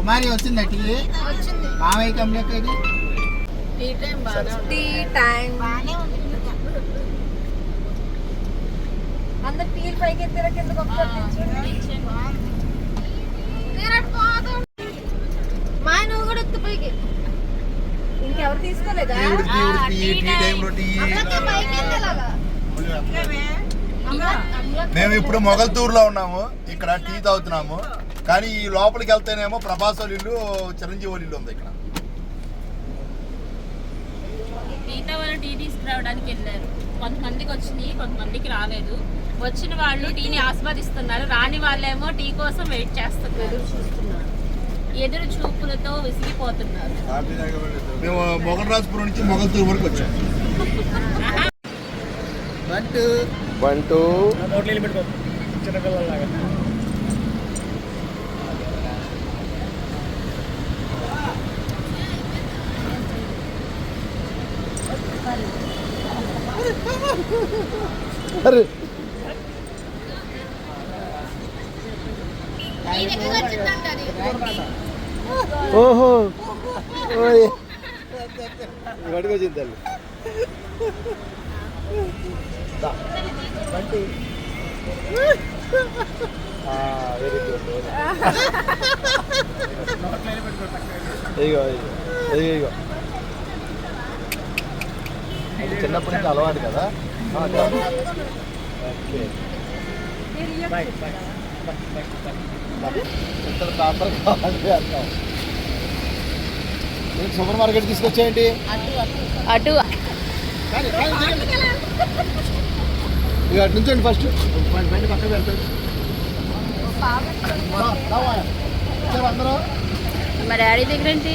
కుమారి వచ్చిందా టీ? వచ్చింది. మామయ్య కంప్లీట్ ఇది టీ టైం బాగా టీ టైం. బాగానే ఉంది అందరు టీలు పైకి ఎత్తిన కిందకు మా నువ్వు కూడా ఎత్తు పైకి. ఇంకెవరు తీసుకోలేదా? Tea, tea, tea tea. మేము ఇప్పుడు మొగల్తూరులో ఉన్నాము. ఇక్కడ టీ తాగుతున్నాము. కానీ ఈ లోపలికి వెళ్తేనేమో ప్రభాస్ వాళ్ళ ఇల్లు చిరంజీవి వాళ్ళ ఇల్లు ఉంది ఇక్కడ. మిగతా వాళ్ళు టీ తీసుకురావడానికి వెళ్ళారు. కొంతమందికి వచ్చినాయి కొంతమందికి రాలేదు. వచ్చిన వాళ్ళు టీని ఆస్వాదిస్తున్నారు. రాని వాళ్ళేమో టీ కోసం వెయిట్ చేస్తున్నారు. ఎదురు చూస్తున్నారు ఎదురు చూపులతో విసిగిపోతున్నారు. మేము నుంచి వరకు దగ్గరికి అరే. ఓహో. ఓయ్. గడికి వచ్చింది తల్లి బంటి. వెరీ గుడ్ ఇగో ఇగో ఇగో చిన్నప్పటి నుంచి అలవాటు కదా. ఓకే. కావాలి నేను సూపర్ మార్కెట్ తీసుకొచ్చేయండి. అటు ఇక అటు నుంచండి ఫస్ట్. బండి పక్కన వెళ్తాడు. అందరూ. మా డాడీ దగ్గర ఏంటి?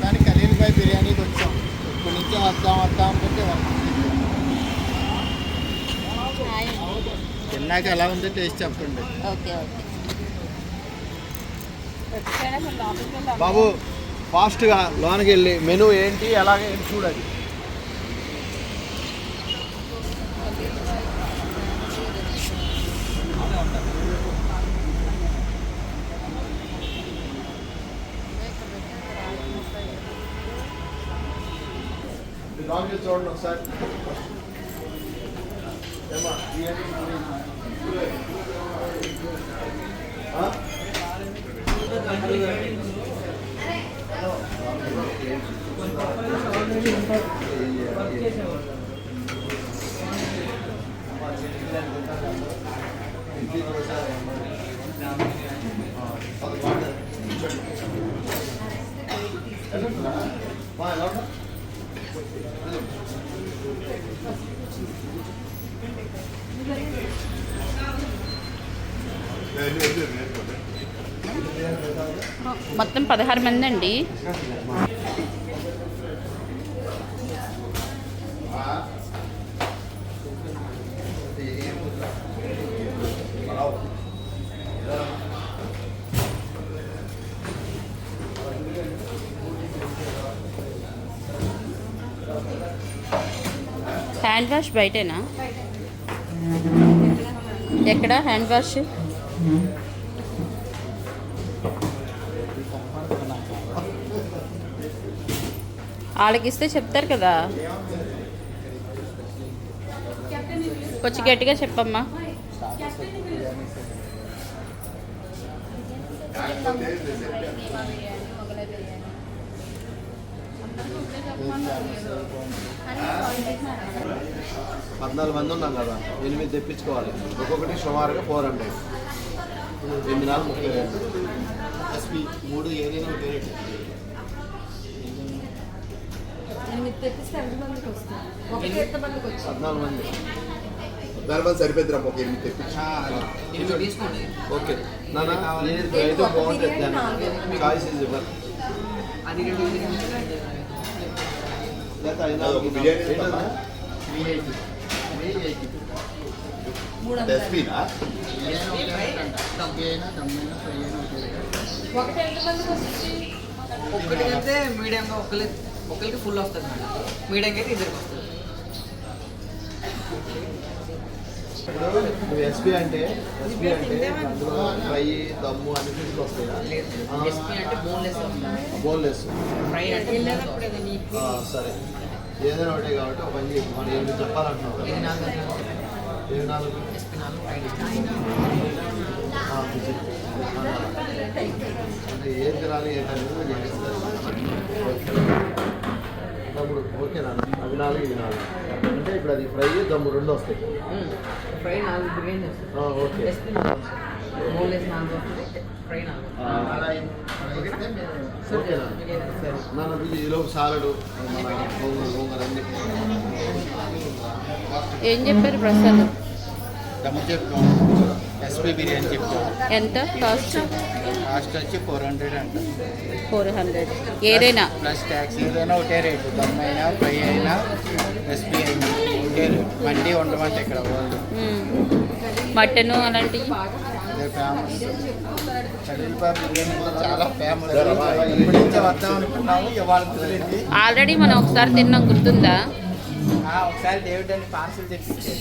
కానీ ఖలీల్బాయ్ బిర్యానీకి వచ్చాం ఇప్పటి నుంచి వద్దాం వద్దాం అనుకుంటే తిన్నాక ఎలా ఉందో టేస్ట్ చెప్పండి. Okay okay. బాబు ఫాస్ట్గా లోనకి వెళ్ళి మెనూ ఏంటి ఎలాగే ఏంటి చూడాలి. చూడండి ఒకసారి. ఏమ్మా, బిర్యానీ మొత్తం పదహారు మంది అండి. హ్యాండ్ వాష్ బయటేనా? ఎక్కడ? Hand wash? వాళ్ళకి ఇస్తే చెప్తారు కదా. కొంచెం గట్టిగా చెప్పమ్మా. పద్నాలుగు మంది ఉన్నాం కదా ఎనిమిది తెప్పించుకోవాలి. ఒక్కొక్కటి సుమారుగా ఫోర్ హండ్రెడ్. ఎనిమిది నాలుగు ముప్పై రెండు. ఎస్పీ మూడు ఏదైనా ఒకే రేటు ఎనిమిది తెప్పిస్తే ఎంతమందికి వస్తుంది ఒకటి ఎంతమందికి వచ్చింది పద్నాలుగు మంది దానివల్ల సరిపోద్ది ఒక ఎనిమిది తెప్పించి ఓకే నాన్న ఏది అయితే బాగుంటుంది దాన్ని చాయిస్ ఇస్ ఇవ్వాలి లేకపోతే ఐదు అది నాలుగు ఒక బిర్యానీ ఏంటన్నా? మూడు వందలు ఎస్పీనా ఒకటి ఎంతమందికి వస్తుంది ఒక్కటికి అయితే మీడియంగా ఒకరి ఒకరికి ఫుల్ వస్తుంది మేడం. మీడియంగా అయితే ఇద్దరికి వస్తుంది. ఇప్పుడు ఎస్పీ అంటే ఎస్పీ అంటే అందులో ఫ్రై దమ్ము అన్ని ఫిష్లు వస్తాయా ఎస్పీ అంటే బోన్లెస్ బోన్లెస్ ఫ్రై అంటే సరే. ఏదైనా ఒకటే కాబట్టి ఒక పని మనం నాలుగు? ఏడు ఎస్పీ అంటే ఏం తినాలి ఏంటనేది దమ్ముడు. ఓకేనా అవి నాలుగు ఇవి నాలుగు. అంటే ఇప్పుడు అది ఫ్రై దమ్ము రెండు వస్తాయి. ఫ్రై నాలుగు బిర్యానీ ఓకే. ఇది ఈలోపు సాలడు. ఏం చెప్పారు ప్రసాద్? దమ్ము చెప్పాం ఎస్పీ బిర్యానీ చెప్పాం. ఎంత? కాస్ట్? కాస్ట్ వచ్చి ఫోర్ హండ్రెడ్ అంట. Four hundred. ఏదైనా? ప్లస్ ట్యాక్స్ ఏదైనా ఒకటే రేటు. దమ్ అయినా ఫ్రై అయినా ఎస్పీ అయినా ఒకటే రేటు. మండి ఉండమంటే ఇక్కడ వాళ్ళు మటను అలాంటివి? ఫేమస్ చాలా ఫేమస్ ఆల్రెడీ మనం ఒకసారి తిన్నాం గుర్తుందా? ఒకసారి డేవిడ్ అని పార్సల్ తెప్పించారు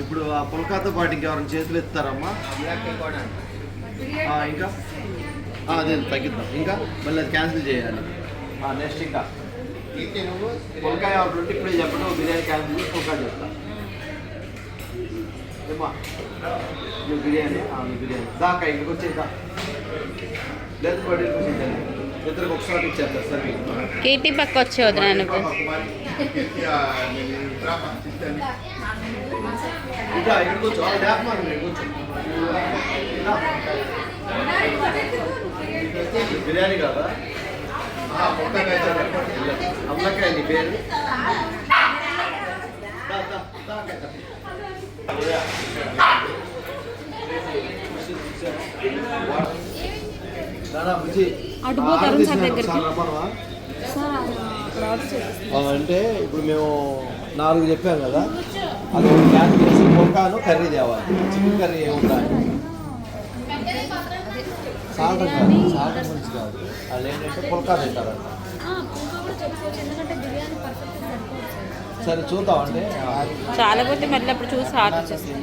ఇప్పుడు ఆ పుల్కాతో పాటు ఇంకెవరైనా చేతులు ఎత్తారమ్మా ఆ, ఇంకా? ఆ, అదే తగ్గిద్దాం. ఇంకా? మళ్ళీ అది క్యాన్సిల్ చేయాలి. నెక్స్ట్ ఇంకా. పుల్కాయ ఒకటి ఉంటే ఇప్పుడే చెప్పడం బిర్యానీ క్యాన్సిల్ చేసి పుల్కాయ చెప్తా ఏమ్మా? నువ్వు బిర్యానీ. బిర్యానీ. దాకా పడి ఇద్దరికి ఒకసారి ఇచ్చేస్తారు సరే కేటీ పక్క వచ్చే వదినా బిర్యానీ కాదా? అమ్మకాయ నీ పేరు అటు పో, ఆర్డర్ తరుణ్ సార్ దగ్గరికి. అంటే ఇప్పుడు మేము నాలుగు చెప్పాం కదా అది క్యాన్ చేసి పొక్కాను కర్రీ తేవాలి. చికెన్ కర్రీ ఏముండాలి? సాల్ట్ కాదు సాల్ట్ గురించి కాదు. వాళ్ళు ఏంటంటే పుల్కా తింటారంట సరే. చూద్దాం అంటే చాలా పోతే మళ్ళీ అప్పుడు చూసి ఆర్డర్ చేస్తాం.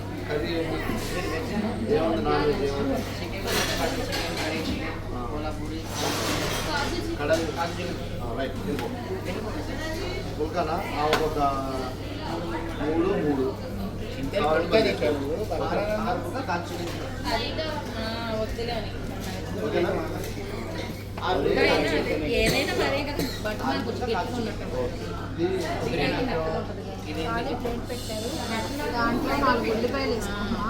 కర్రీ ఏముంది? నాన్ వెజ్ ఏముంది కడాయి రైట్ వెళ్ళిపో పుల్కానా ఒక మూడు ఓకేనా ఏదైనా దాంట్లో నాలుగు ఉల్లిపాయలు వేసుకున్నా.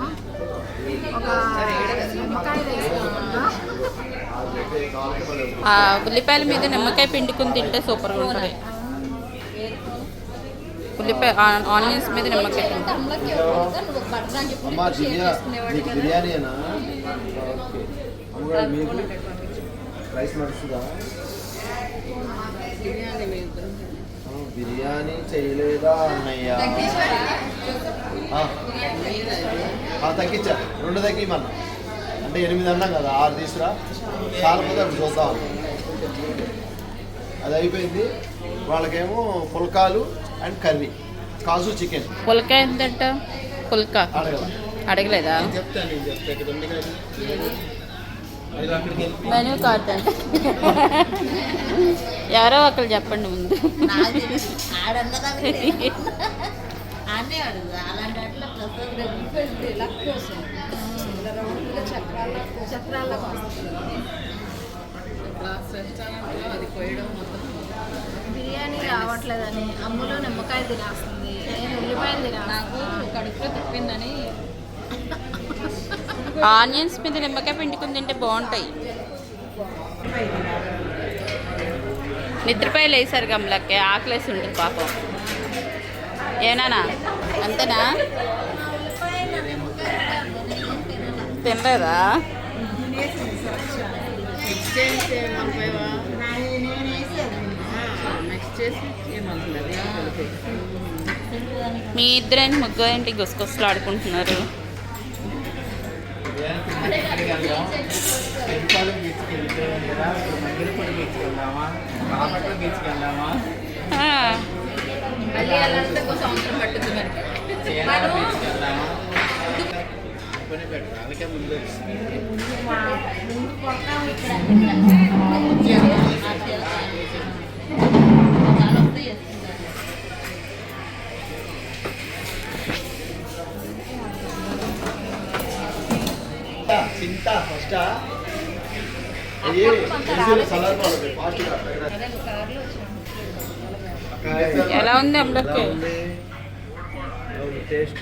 ఒక నిమ్మకాయ వేసుకున్నా. ఆ ఉల్లిపాయల మీద నిమ్మకాయ పిండుకుని తింటే సూపర్గా ఉంటుంది. ఉల్లిపాయ ఆనియన్స్ మీద నిమ్మకాయ రైస్ నడుస్తుందా? బిర్యానీ బిర్యానీ చేయలేదా అన్నయ్య? తగ్గించా రెండు తగ్గిమన్నా అంటే ఎనిమిది అన్నాం కదా ఆరు తీసురా చాలా పోతే అప్పుడు చూద్దాం. అది అయిపోయింది. వాళ్ళకేమో పుల్కాలు and curry. Kaju chicken. Phulka ఎంతంట phulka. అడగల అడగలేదా? చెప్తాను మెనూ కార్ట్ ఎవరో ఒకరు చెప్పండి ముందు. బిర్యానీ రావట్లేదని. అమ్ములో నిమ్మకాయ తినేస్తుంది. నేను ఉల్లిపాయలు తినా నాకు కడుపులో తిప్పిందని ఆనియన్స్ మీద నిమ్మకాయ పిండుకుని తింటే బాగుంటాయి. నిద్రపాయలు వేసారు గమలಕ್ಕೆ ఆకలేసి ఉంటుంది పాపం. ఏనానా? అంతేనా? తినలేదా? మీ ఇద్దరేంటి ముగ్గురు ఏంటి గుసగుసలు ఆడుకుంటున్నారు పెద్దపాలెం బీచ్కి వెళ్ళిపోయాం కదా మంగిరపూడి బీచ్కి వెళ్దామా బాపట్ల బీచ్కి వెళ్దామా మళ్ళీ వెళ్ళాలంటే సంవత్సరం పట్టుద్ది మరి బీచ్కి వెళ్దామా అందుకే ముందు చింత ఫస్ట్. ఎలా ఉంది అమ్మలకి టేస్ట్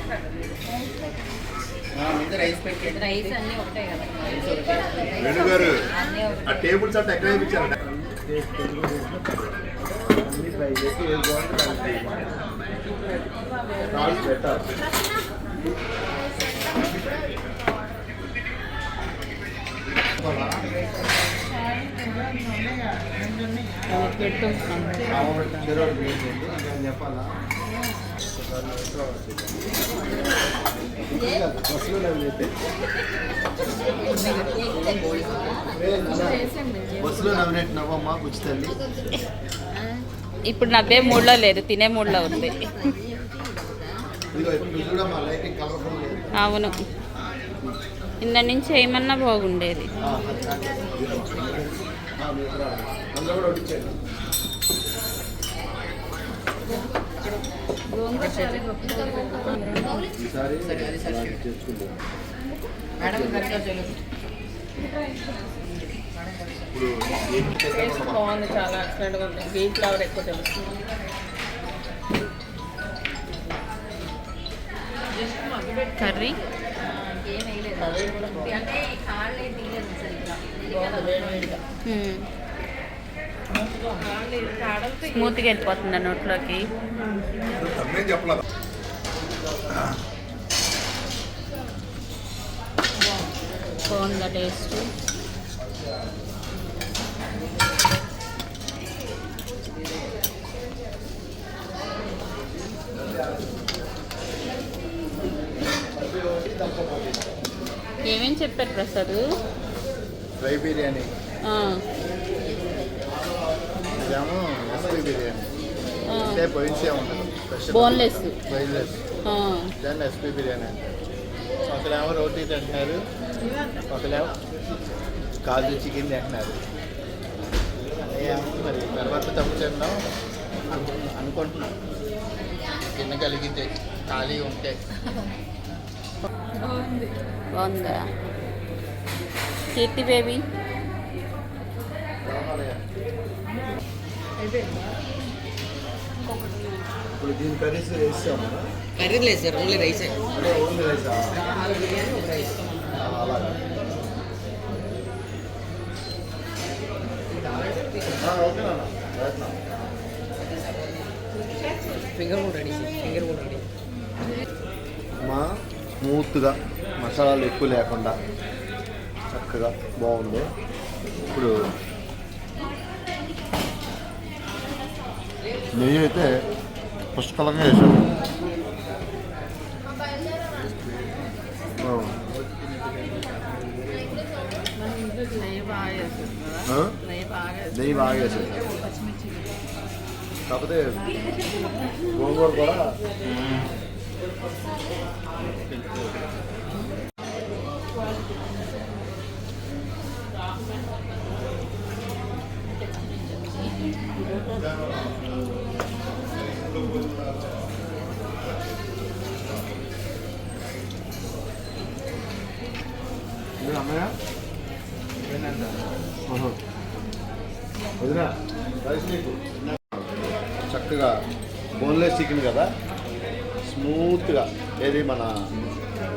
రైస్ పెట్టి రైస్ అన్నీ ఒకటే కదా వేణు గారు ఆ టేబుల్స్ ఎక్కడ చెప్పాలా బస్సులో నవ్వినట్టు నవ్వమ్మా బుచ్చి తల్లి ఇప్పుడు నవ్వే మూడ్లో లేదు తినే మూడ్లో ఉంది. అవును. ఇంద నుంచి ఏమన్నా బాగుండేది. కూడా బాగుంది చాలా ఎక్సలెంట్గా ఉంది బీచ్ ఫ్లవర్ ఎక్కువ తెలుస్తుంది కర్రీ అంటే కాళ్ళు సరిగ్గా స్మూత్గా వెళ్ళిపోతుంది నోట్లోకి. బాగుందా టేస్ట్? ఏమేం చెప్పారు ప్రసాద్? ఫ్రై బిర్యానీ. ఇదేమో ఎస్పీ బిర్యానీ. అంటే ఉంటుంది స్పెషల్. బోన్లెస్. బొయిన్లెస్. ఆ, దాన్ని ఎస్పీ బిర్యానీ అంటారు. ఒకరేమో రోటీ తింటున్నారు ఒకరేమో కాజు చికెన్ తింటున్నారు. ఏమో మరి తర్వాత తప్పు తిందాం అను- అనుకుంటున్నాం తినగలిగితే ఖాళీ ఉంటే. బాగుందా. కీర్తి బేబీ. ఇప్పుడు దీని కర్రీస్ వేస్తాము కర్రీ లేదు సార్ ఓన్లీ రైసే. అంటే ఓన్లీ రైస్? అలాగా. ఓకే నాన్న. ప్రయత్నం ఫింగర్ కూడా రెడీ ఫింగర్ కూడా రెడీ మా స్మూత్గా మసాలాలు ఎక్కువ లేకుండా చక్కగా బాగుంది. ఇప్పుడు నెయ్యి అయితే పుష్కలంగా. ఆ? నెయ్యి బాగా వేసాడు కాకపోతే గోంగూర కూడా చక్కగా బోన్లెస్ చికెన్ కదా? స్మూత్గా. ఏది మన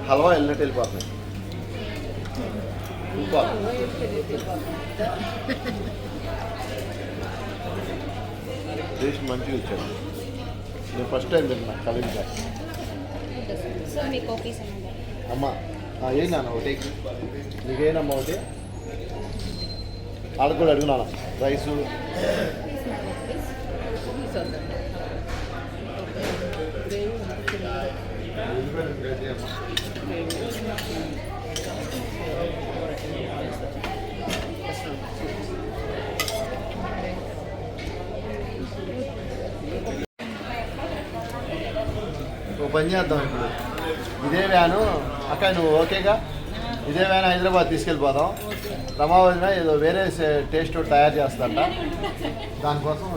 హల్వా వెళ్ళినట్టు వెళ్ళిపోతుంది. సూపర్ టేస్ట్ మంచిగా ఇచ్చాడు నేను ఫస్ట్ టైం తిన్నా కలిగిగా అమ్మ. ఆ, ఏం నాన్న ఒకటి నీకేనమ్మా ఒకటి వాళ్ళకి కూడా అడుగున్నాను రైసు ఓ పని చేద్దాం ఇప్పుడు ఇదే వ్యాను అక్క నువ్వు ఓకేగా? ఇదేమైనా హైదరాబాద్ తీసుకెళ్ళిపోదాం. రమావతిన ఏదో వేరే టేస్ట్ తయారు చేస్తాంట దానికోసం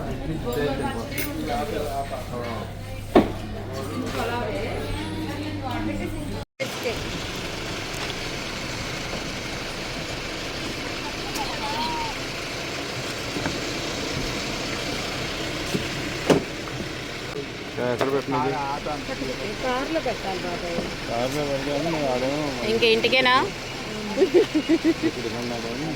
ఎక్కడ పెట్టినది కార్లో పెట్టాలి బాబాయ్ కార్లో పెట్టాను నువ్వు ఆడేమో ఇంక ఇంటికేనా ఇక్కడ కొన్నాడేమో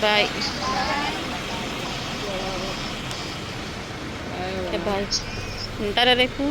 బాయ్ బాయ్ ఉంటారా రేపు?